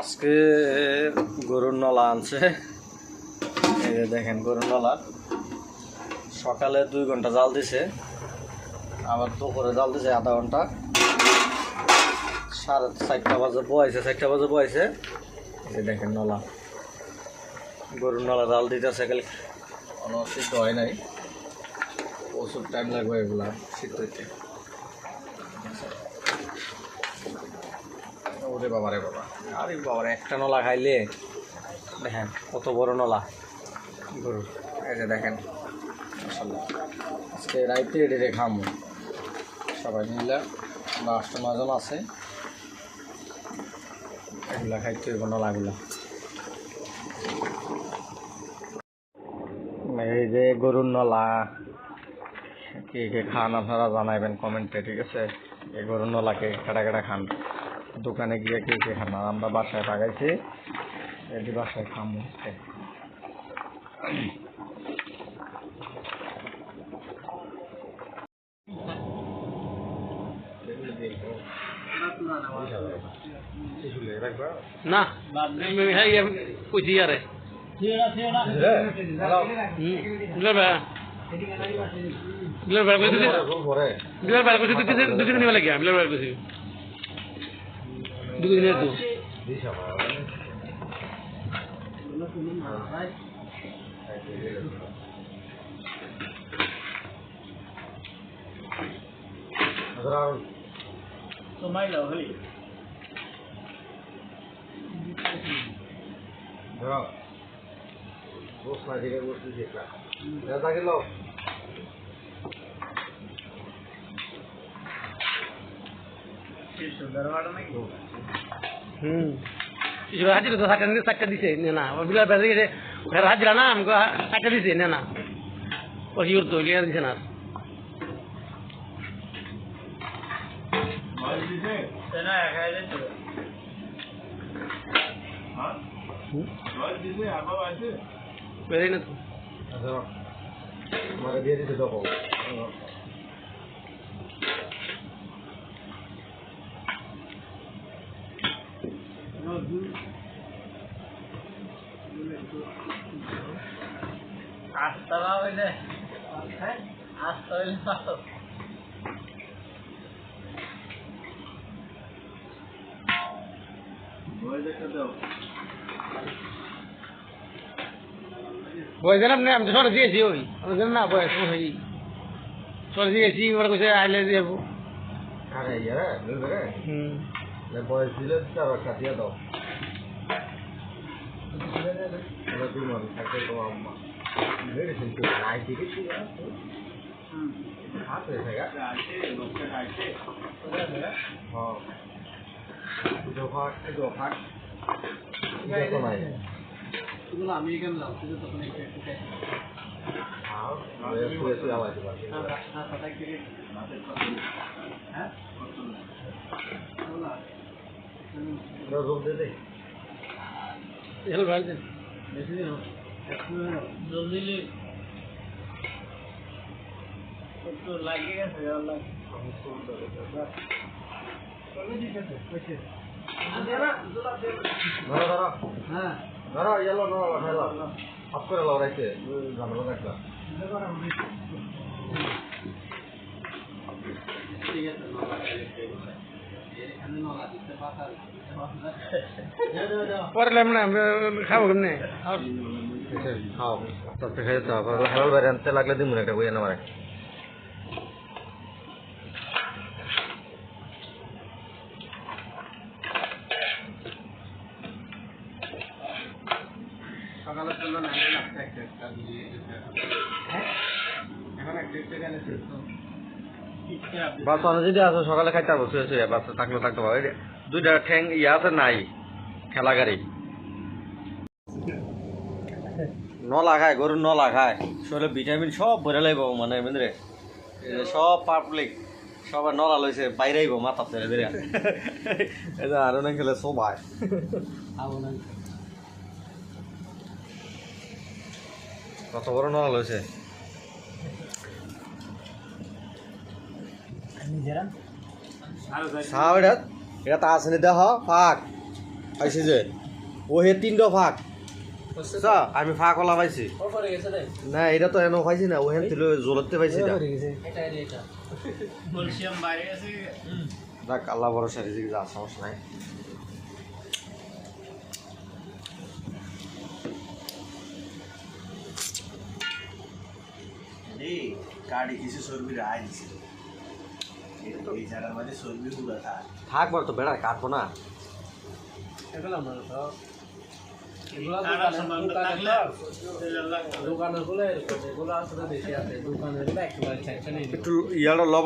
আজকে গরুর নলা আনছে। এই যে দেখেন গরুর নলা। সকালে দুই ঘণ্টা জাল দিছে, আবার দুপুরে জাল দিছে আধা ঘণ্টা। সাড়ে চারটা বাজে বয়েছে চারটা বাজে বয়েছে এই দেখেন নলা। গরুর নলা জাল দিতেছে খালি। সিদ্ধ হয় নাই। প্রচুর টাইম লাগবে এগুলা সিদ্ধ হইতে। ওরে বাবা রে বাবা আরে বাবা রে, একটা নলা খাইলে দেখেন কত বড় নলা। গরুর এই যে দেখেন। আজকে রাইতে এডে খামো। সবাই মিলে আটটা নজন আছে। এগুলা খাইতে হইব নলাগুলা। এই যে গরুর নলা কে কে খান আপনারা জানাইবেন কমেন্টে ঠিক আছে? এই গরুর নলাকে কাটা কাটা খান? দোকানে গিয়ে কে কে খান? আর আমরা বাসায় লাগাইছি। এটি বাসায় খামো। না দিলার ভাই। দিলার ভাই কইছি ভাই কইছি। দুই দিন তো হুম এবার হাজিরা তো সাতটা দিতে সাতটা দিছে নে না বিলার ভাই গেছে ঘর হাজিরা না আমাকে সাতটা দিছে নে না ওই ইউর তো লিয়া দিছে না বেরোই না তো দেবো আস্তালা হইলে আস্তা হইলে বয়স জানাম না আমি তো সরে দিয়েছি ওই। আমি জানি না বয়স ওই। সরে দিয়েছি এবার কইছে আইলে দিয়ে আরে ইয়ারে হুম। বয়স দিলে তার কাটিয়ে দাও। আমি যাও তুই তখন একটু একটু হ্যাঁ? রোগ দে দে হেল ভাই দেন বেশি দিন জলদি লে একটু লাগিয়ে গেছে আল্লাহ ধরো ধরো হ্যাঁ ধরো ইয়েলো ধরো ধরো অফ করে লাও রাইতে ঝামেলা রাখলা পরে লেমনা খাব কেমনে? খাও। খেয়ে যেতে হবে হালাল বাইরে আনতে লাগলে দিমুন একটা বই মারে সকালের জন্য না একটা একটা দিয়ে এখন একটা একটা গেলে বাচ্চা যদি আছে, সকালে খাইতে পারব, শুয়ে শুয়ে, বাচ্চা থাকলে থাকতে এই দুইটা ঠ্যাং ইয়ে আছে, নাই। খেলা গাড়ি। নলা খায়, গরুর নলা খায়। শরীরে ভিটামিন সব ভরে লাইব মানে বুঝলে? সব পাবলিক সবার নলা লইছে, বাইরে আইব মাথা ধরে এই যে আরও না খেলে, সবাই। কত বড় নলা লইছে? চাও এটা এটা তা আছে দেহ পাক পাইছি যে? ও হে তিনটা ফাঁক। আমি ফাঁক ওলা পাইছি। না এটা তো এনে পাইছি না ও হেন ছিল জলতে পাইছি না দেখ আল্লাহ ভরসা রিজিক যা সমস্যা নাই। এই কার্ডে কিছু চর্বি রায় থাক বল তো বেড়া কাটবো না। দোকানে গুলো এগুলো আসলে বেশি আছে। দোকানে গুলো একটু ইয়ারও লব